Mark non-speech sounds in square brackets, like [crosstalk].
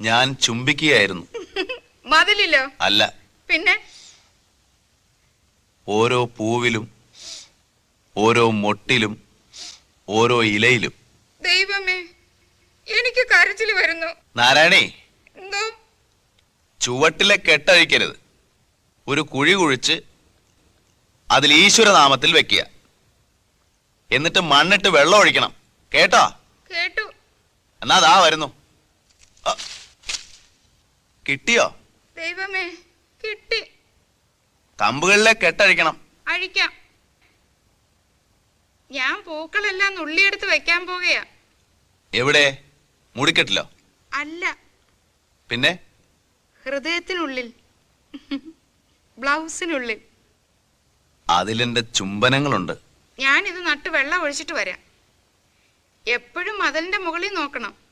ഞാൻ ചുംബിക്കുകയായിരുന്നു. [laughs] മതിലില്ലോ അല്ല. പിന്നെ? ഓരോ പൂവിലും ഓരോ മൊട്ടിലും ഓരോ ഇലയിലും. ദൈവമേ എനിക്ക് കരച്ചിൽ വരുന്നു. നാരായണേ എന്തോ? ചുവട്ടിലെ കെട്ടഴിക്കരുത്. ഒരു കുഴി കുഴിച്ച് അതിൽ ഈശ്വരനാമത്തിൽ വെക്കുക. എന്നിട്ട് മണ്ണിട്ട് വെള്ളം ഒഴിക്കണം. കേട്ടോ? കേട്ടു. എന്നാ ദാ വരുന്നു. കിട്ടിയോ? ദൈവമേ കിട്ടി. കമ്പുകളിലെ കെട്ടഴിക്കണം. അഴിക്കാം. ഞാൻ പൂക്കളെല്ലാം നുള്ളിയെടുത്ത് വെക്കാൻ പോകയാ. എവിടെ? മുടിക്കെട്ടിലോ? അല്ല. പിന്നെ? ഹൃദയത്തിനുള്ളിൽ. ബ്ലൗസിനുള്ളിൽ. അതിലെന്റെ ചുംബനങ്ങളുണ്ട്. ഞാനിത് നട്ട് വെള്ളം ഒഴിച്ചിട്ട് വരാം. എപ്പോഴും മതിലിന്റെ മുകളിൽ നോക്കണം.